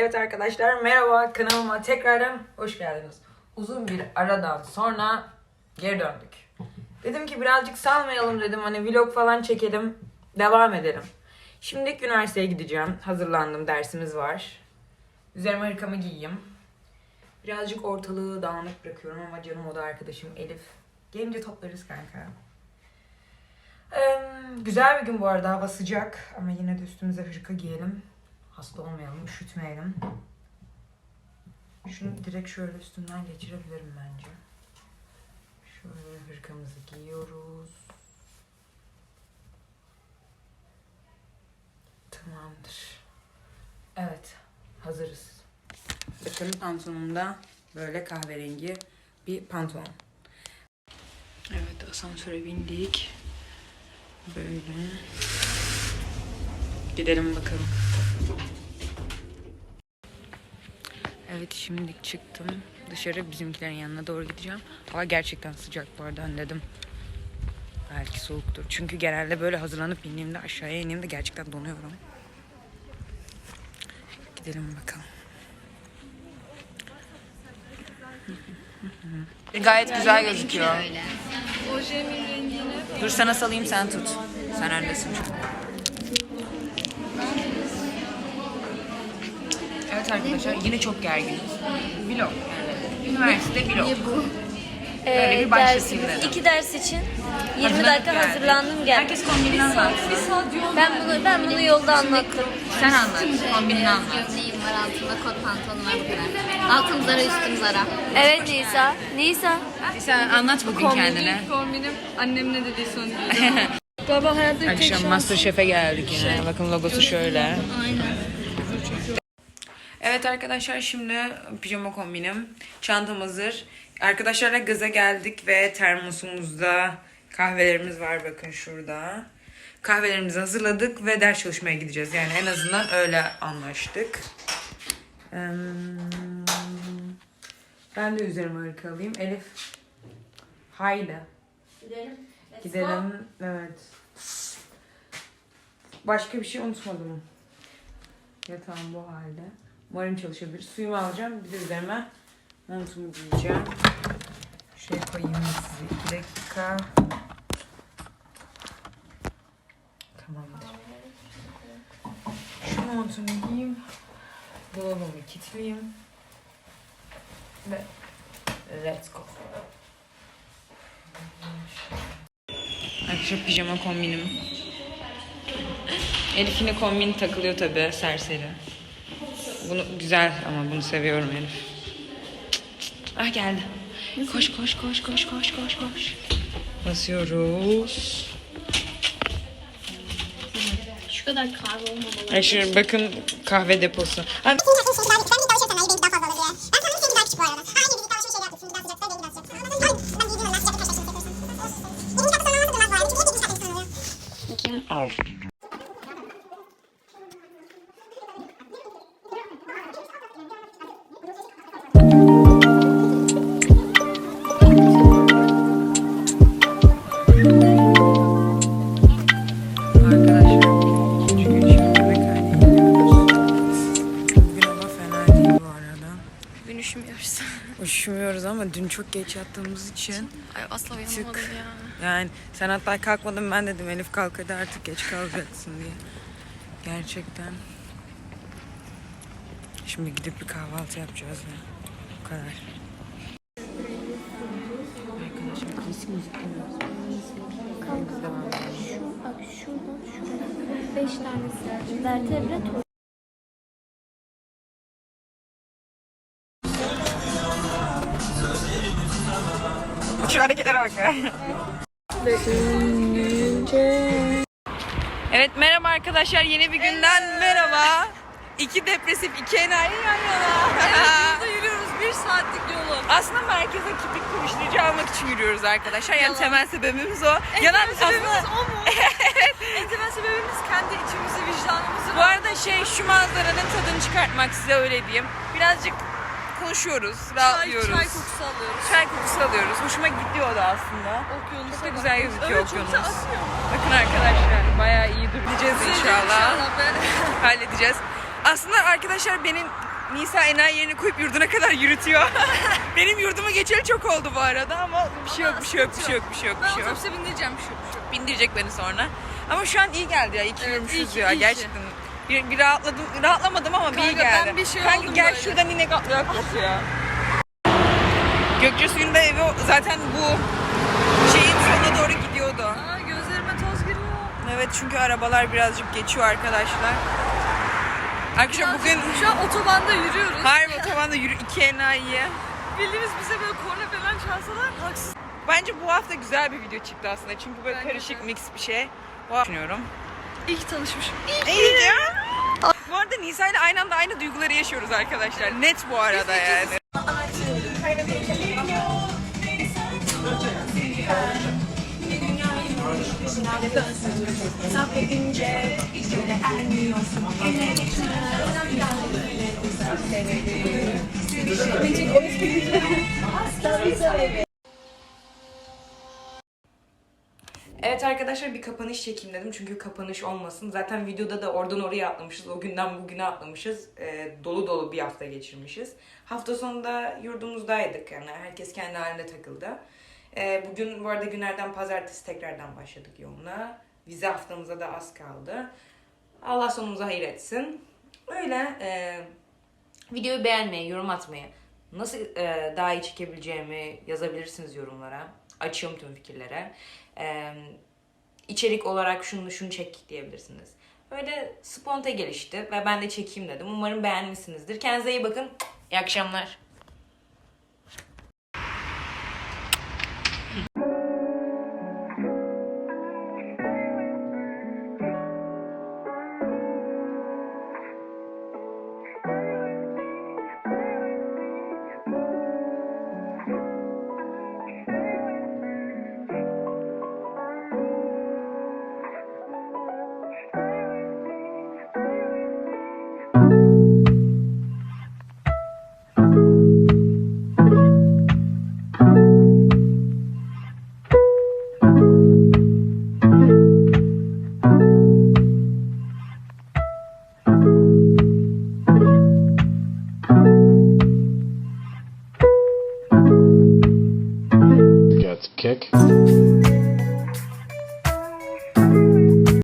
Evet arkadaşlar merhaba kanalıma tekrardan hoş geldiniz. Uzun bir aradan sonra geri döndük. Dedim ki birazcık salmayalım dedim hani vlog falan çekelim devam edelim. Şimdilik üniversiteye gideceğim. Hazırlandım dersimiz var. Üzerime hırkamı giyeyim. Birazcık ortalığı dağınık bırakıyorum ama canım o da arkadaşım Elif. Gelince toplarız kanka. Ee, güzel bir gün bu arada hava sıcak ama yine de üstümüze hırka giyelim. Hasta olmayalım, üşütmeyelim. Şunu direkt şöyle üstümden geçirebilirim bence. Şöyle hırkamızı giyiyoruz. Tamamdır. Evet, hazırız. Bakın pantolonumda böyle kahverengi bir pantolon. Evet, asansöre bindik. Böyle. Gidelim bakalım. Evet şimdi çıktım. Dışarı bizimkilerin yanına doğru gideceğim. Hava gerçekten sıcak bu arada hani dedim. Belki soğuktur. Çünkü genelde böyle hazırlanıp indiğimde aşağıya indiğimde gerçekten donuyorum. Gidelim bakalım. Gayet güzel gözüküyor. Dur sana salayım sen tut. Sen öndesin çünkü. Evet arkadaşlar yine çok gerginiz. Vlog yani. Üniversite vlog. Böyle bir başlasın dersimiz- dedim. İki ders için 20 Hazırlanıp dakika geldik. hazırlandım geldim. Herkes kombinini anlatsın. Ben bunu ben bunu yolda anlattım. Sen anlat. Kombinini anlat. Gömleğim var altında kot pantolonum var bu kadar. Altım zara üstüm zara. Evet Nisa. Nisa. Sen anlat bugün kendine. Kombinim annem ne dediği son diyeceğim. Galiba hayatta tek Akşam şans. Masterchef'e geldik yine. Bakın logosu şöyle. Aynen. Evet arkadaşlar şimdi pijama kombinim. Çantam hazır. Arkadaşlarla gaza geldik ve termosumuzda kahvelerimiz var bakın şurada. Kahvelerimizi hazırladık ve ders çalışmaya gideceğiz. Yani en azından öyle anlaştık. Ben de üzerime ırk alayım. Elif. Haydi. Gidelim. Gidelim. Evet. Başka bir şey unutmadım. Yatağım bu halde. Umarım çalışabilir. Suyumu alacağım. Bir de üzerime montumu giyeceğim. Şuraya koyayım size. iki dakika. Tamamdır. Şu montumu giyeyim. Dolabımı kilitleyeyim. Ve let's go. Arkadaşlar pijama kombinim. Elif yine kombin takılıyor tabi serseri. Bunu güzel ama bunu seviyorum Elif. Ah geldi. Koş koş koş koş koş koş koş. Basıyoruz. Şu kadar kahve olmamalı. Arkadaşlar bakın kahve deposu. Ha, Arkadaşlar çok geç yattığımız için Ay asla uyanamadım Tık. ya. yani sen hatta kalkmadın ben dedim Elif kalk hadi artık geç kalacaksın diye. Gerçekten. Şimdi gidip bir kahvaltı yapacağız ya. Bu kadar. Arkadaşlar klasik müzik edelim. Şu bak şuradan şuraya 5 tanesi vertebre Şu hareketlere bak ya. Evet merhaba arkadaşlar yeni bir günden merhaba. İki depresif iki enayi yan yana. Burada yürüyoruz bir saatlik yolu. aslında merkeze kibrik kavuşturucu almak için yürüyoruz arkadaşlar. Yani temel sebebimiz o. Yalan sebebimiz aslında. o mu? En temel sebebimiz kendi içimizi, vicdanımızı. Bu arada şey şu manzaranın tadını çıkartmak size öyle diyeyim. Birazcık konuşuyoruz, çay, rahatlıyoruz. çay kokusu alıyoruz. Çay kokusu alıyoruz. Hoşuma gidiyor da aslında. Okyanusa Çok da güzel gözüküyor Evet çok güzel okyanus. Bakın arkadaşlar bayağı iyi duracağız inşallah. İnşallah halledeceğiz. Aslında arkadaşlar benim Nisa enayi yerine koyup yurduna kadar yürütüyor. Benim yurdumu geçeli çok oldu bu arada ama bir şey yok, bir şey yok, bir şey yok, bir şey yok, bir Ben şey yok. otobüse bindireceğim şu. şu. Bindirecek beni sonra. Ama şu an iyi geldi ya. İyi ki Evet, yürümüşüz iyi ya. iyi ki. Bir, bir rahatladım, rahatlamadım ama bir iyi Kanka, ben geldi. bir şey Kanka oldum gel böyle. şuradan inek atlayak ya. Gökçe suyunda evi zaten bu şeyin sonuna doğru gidiyordu. Aa gözlerime toz giriyor. Evet çünkü arabalar birazcık geçiyor arkadaşlar. Arkadaşlar bugün Şu an otobanda yürüyoruz. harbi otobanda yürü iki enayiye. Bildiğimiz bize böyle korna falan çalsalar haksız. Bence bu hafta güzel bir video çıktı aslında. Çünkü böyle Bence karışık de. mix bir şey. Bu düşünüyorum. İyi ki tanışmışım. İyi ya. Arada Nisa ile aynı anda aynı duyguları yaşıyoruz arkadaşlar. Net bu arada yani. Evet arkadaşlar bir kapanış çekeyim dedim çünkü kapanış olmasın. Zaten videoda da oradan oraya atlamışız. O günden bugüne atlamışız. Ee, dolu dolu bir hafta geçirmişiz. Hafta sonunda yurdumuzdaydık. Yani herkes kendi halinde takıldı. Ee, bugün bu arada günlerden pazartesi tekrardan başladık yoğunluğa. Vize haftamıza da az kaldı. Allah sonumuza hayır etsin. Öyle e, videoyu beğenmeyi, yorum atmayı, nasıl e, daha iyi çekebileceğimi yazabilirsiniz yorumlara. Açıyorum tüm fikirlere. E, içerik olarak şunu şunu çek diyebilirsiniz. Böyle sponte gelişti ve ben de çekeyim dedim. Umarım beğenmişsinizdir. Kendinize iyi bakın. İyi akşamlar. music.